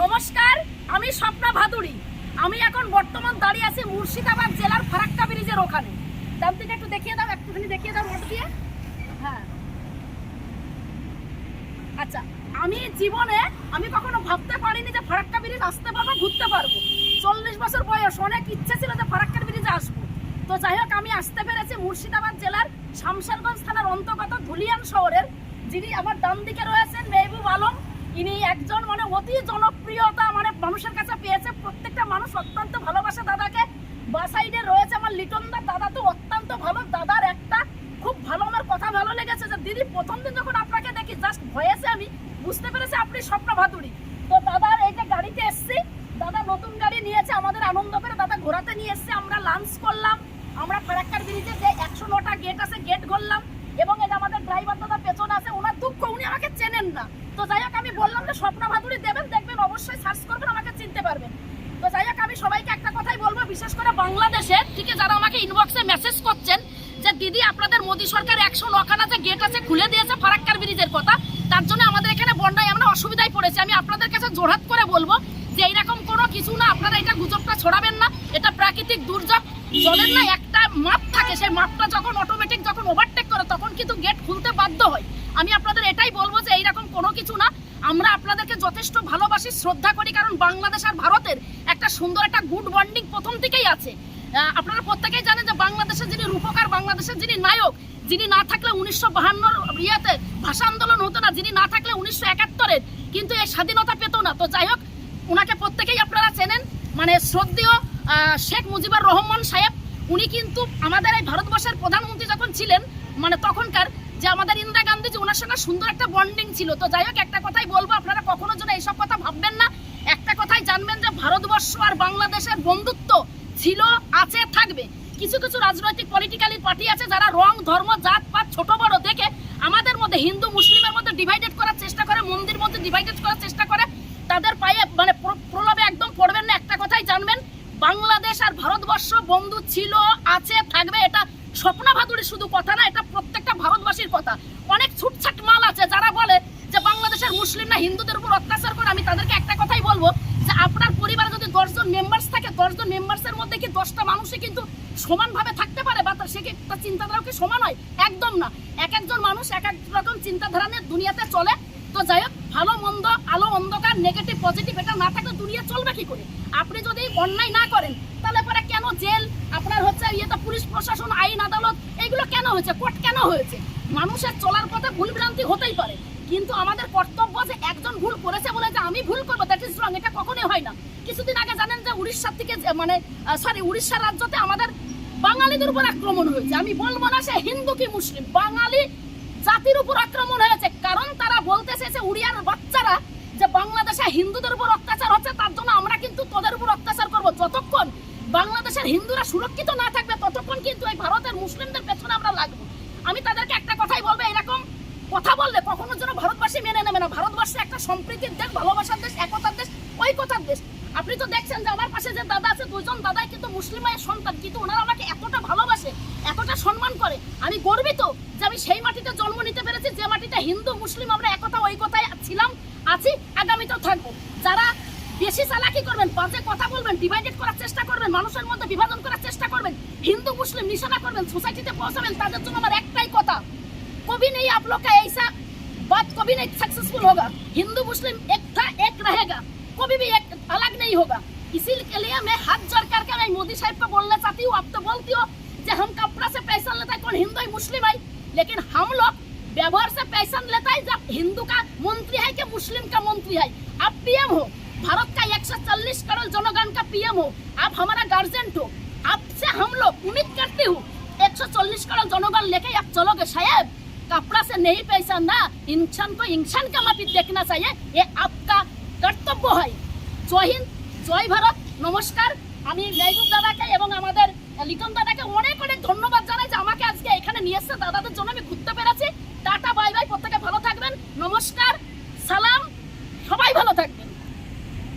নমস্কার, আমি স্বপ্না ভাদুড়ি আমি এখন বর্তমান দাঁড়িয়ে আছি মুর্শিদাবাদ জেলার ফারাক্কা ব্রিজের ওখানে। ডান থেকে একটু দেখিয়ে দাও, একটুখানি দেখিয়ে দাও মোট দিয়ে। হ্যাঁ। আচ্ছা আমি জীবনে, আমি কখনো ভাবতে পারিনি যে ফারাক্কা ব্রিজ আসতে পারব, ঘুরতে পারব। চল্লিশ বছর বয়স, অনেক ইচ্ছে ছিল যে ফারাক্কা ব্রিজে আসব। তো যাই হোক, আমি আসতে পেরেছি মুর্শিদাবাদ জেলার শামশেরগঞ্জ থানার অন্তর্গত ধুলিয়ান শহরের, যিনি আমার ডান দিকে রয়েছেন, মেহবুব আলম। ইনি একজন মানে অতি জনপ্রিয়তা মানে মানুষের কাছে পেয়েছে। প্রত্যেকটা মানুষ অত্যন্ত ভালোবাসে দাদাকে। বা সাইডে রয়েছে আমার লিটন দা। দাদা তো অত্যন্ত ভালো। দাদার একটা খুব ভালো আমার কথা ভালো লেগেছে যে, দিদি, প্রথম দিন যখন আপনাকে দেখি জাস্ট ভয়েসে আমি বুঝতে পেরেছি আপনি স্বপ্ন ভাতুরি তো দাদার এই যে গাড়িতে এসছি, দাদা নতুন গাড়ি নিয়েছে, আমাদের আনন্দ করে দাদা ঘোরাতে নিয়ে এসছে। আমরা লাঞ্চ করলাম। আমরা ফারাক্কার ব্রিজে যে একশো নটা গেট আছে গেট ঘুরলাম এবং এই যে আমাদের ড্রাইভার দাদা পেছনে আছে ওনার দুঃখ উনি আমাকে চেনেন না তো যাই হোক, আমি বললাম যে স্বপ্ন ভাতুরি দেবেন, দেখবেন অবশ্যই সার্চ করবেন, আমাকে চিনতে পারবেন। তো যাই হোক, আমি সবাইকে একটা কথাই বলব, বিশেষ করে বাংলাদেশে, ঠিক আছে, যারা আমাকে ইনবক্সে মেসেজ করছেন, যে দিদি আপনাদের মোদী সরকার একশো নখানা যে গেট আছে, খুলে দিয়েছে ফারাক্কার ব্রিজের কথা, তার জন্য আমাদের এখানে বন্যায় আমরা অসুবিধায় পড়েছি। আমি আপনাদের কাছে জোরহাত করে বলব যে এইরকম কোনো কিছু না, আপনারা এটা গুজবটা ছড়াবেন না, এটা প্রাকৃতিক দুর্যোগ, জলের না একটা মাপ থাকে, সেই মাপটা যখন অটোমেটিক যখন ওভারটেক করে, তখন কিন্তু গেট খুলতে বাধ্য হয়। আমি আপনাদের এটাই বলব যে এইরকম কোনো কিছু না। আমরা আপনাদেরকে যথেষ্ট ভালোবাসি, শ্রদ্ধা করি, কারণ বাংলাদেশ আর ভারতের একটা সুন্দর একটা গুড বন্ডিং প্রথম থেকেই আছে। আপনারা প্রত্যেকেই জানেন যে বাংলাদেশের যিনি রূপকার, বাংলাদেশের যিনি নায়ক, যিনি না থাকলে উনিশশো বাহান্নর ইয়েতে ভাষা আন্দোলন হতো না, যিনি না থাকলে উনিশশো একাত্তরের, কিন্তু এই স্বাধীনতা পেত না। তো যাই হোক ওনাকে প্রত্যেকেই আপনারা চেনেন। মানে শ্রদ্ধেয় শেখ মুজিবুর রহমান সাহেব, উনি কিন্তু আমাদের এই ভারতবর্ষের প্রধানমন্ত্রী যখন ছিলেন মানে তখনকার যে আমাদের ইন্দিরা গান্ধী যে ওনার সঙ্গে সুন্দর একটা বন্ডিং ছিল। তো যাই হোক, একটা কথাই বলব, আপনারা কখনো যেন এইসব কথা ভাববেন না। একটা কথাই জানবেন যে ভারতবর্ষ আর বাংলাদেশের বন্ধুত্ব ছিল, আছে, থাকবে। কিছু কিছু রাজনৈতিক পলিটিক্যালি পার্টি আছে যারা রং, ধর্ম, জাত, পাত, ছোট, বড় দেখে আমাদের মধ্যে হিন্দু, মুসলিমের মধ্যে ডিভাইডেড করার চেষ্টা করে, মন্দির মধ্যে ডিভাইডেড করার চেষ্টা করে, তাদের পায়ে মানে প্র- প্রলোভে একদম পড়বেন না। একটা কথাই জানবেন, বাংলাদেশ আর ভারতবর্ষ বন্ধু ছিল, আছে, থাকবে, এটা স্বপ্না ভাদুরী শুধু কথা না, এটা প্রত্যেকটা ভারতবাসীর কথা। অনেক ছুটছাট মাল আছে যারা বলে যে বাংলাদেশের মুসলিম না, হিন্দুদের উপর অত্যাচার করে। আমি তাদেরকে একটা কথাই বলব যে আপনার পরিবারে যদি দশজন মেম্বার্স থাকে, দশজন মেম্বার্সের মধ্যে কি দশটা মানুষই কিন্তু সমানভাবে থাকতে পারে? বা সে কি তার চিন্তাধারাও কি সমান হয়? একদম না। এক একজন মানুষ এক এক রকম চিন্তাধারা নিয়ে দুনিয়াতে চলে। তো যাই হোক, ভালো, মন্দ, আলো, অন্ধকার নেগেটিভ পজিটিভ এটা না থাকলে দুনিয়া চলবে কি করে? আপনি যদি অন্যায় না করেন, তাহলে পরে কেন জেল হচ্ছে ইয়েতে পুলিশ, প্রশাসন, আইন, আদালত এইগুলো কেন হয়েছে? কোর্ট কেন হয়েছে? মানুষের চলার পথে ভুল ভ্রান্তি হতেই পারে। কিন্তু আমাদের কর্তব্য যে একজন ভুল করেছে বলে যে আমি ভুল করব দ্যাট ইজ রং এটা কখনোই হয় না। কিছুদিন আগে জানেন যে উড়িষ্যার থেকে মানে সরি উড়িষ্যা রাজ্যতে আমাদের বাঙালিদের উপর আক্রমণ হয়েছে। আমি বলব না সে হিন্দু কি মুসলিম, বাঙালি জাতির উপর আক্রমণ হয়েছে। কারণ তারা বলতেছে যে উড়িয়ার বাচ্চারা যে বাংলাদেশে হিন্দুদের উপর অত্যাচার হচ্ছে, তার জন্য আমরা কিন্তু তোদের উপর অত্যাচার করব। যতক্ষণ বাংলাদেশের হিন্দুরা সুরক্ষিত না কিন্তু এই ভারতের মুসলিমদের পেছনে আমরা লাগবো। আমি তাদেরকে একটা কথাই বলব, এরকম কথা বললে কখনো যেন ভারতবাসী মেনে নেবে না। ভারতবর্ষে একটা সম্প্রীতির দেশ, ভালোবাসার দেশ, একতার দেশ ঐকতার দেশ। আপনি তো দেখছেন যে আমার পাশে যে দাদা আছে দুজন দাদাই কিন্তু মুসলিম মায়ের সন্তান, কিন্তু ওনারা আমাকে এতটা ভালোবাসে, এতটা সম্মান করে। আমি গর্বিত যে আমি সেই মাটিতে জন্ম নিতে পেরেছি, যে মাটিতে হিন্দু, মুসলিম আমরা একতা ঐকতায় ছিলাম, আছি, আগামীতেও থাকব। যারা বেশি চালাকি করবেন বাজে কথা বলবেন ডিভাইডেড করার চেষ্টা করবেন মানুষের মধ্যে বিভাজন করার চেষ্টা করবেন হিন্দু মুসলিম নিশানা করবেন সোসাইটিতে পৌঁছাবেন তাদের জন্য আমার একটাই কথা कभी नहीं आप लोग का ऐसा बात कभी नहीं सक्सेसफुल होगा हिंदू मुस्लिम एक था एक रहेगा कभी भी एक अलग नहीं होगा इसीलिए लिए मैं हाथ जोड़ करके मैं मोदी साहब को बोलना चाहती हूँ आप तो बोलती हो कि हम कपड़ा से पैसा लेता है कौन हिंदू है मुस्लिम है लेकिन हम लोग व्यवहार से पैसा लेता है जब हिंदू का मंत्री है कि मुस्लिम का मंत्री है आप पीएम हो भारत का 140 करोड़ जनगण का पीएम हो आप हमारा गार्जियन हो आपसे हम लोग उम्मीद करते हो 140 करोड़ जनगण लेके आप चलोगे शायद कपड़ा से नहीं पैसा ना इंसान को इंसान का माफी देखना चाहिए ये आपका কর্তব্য হয় জয় হিন্দ জয় ভারত নমস্কার আমি মেহবুব দাদাকে এবং আমাদের লিটন দাদাকে অনেক অনেক ধন্যবাদ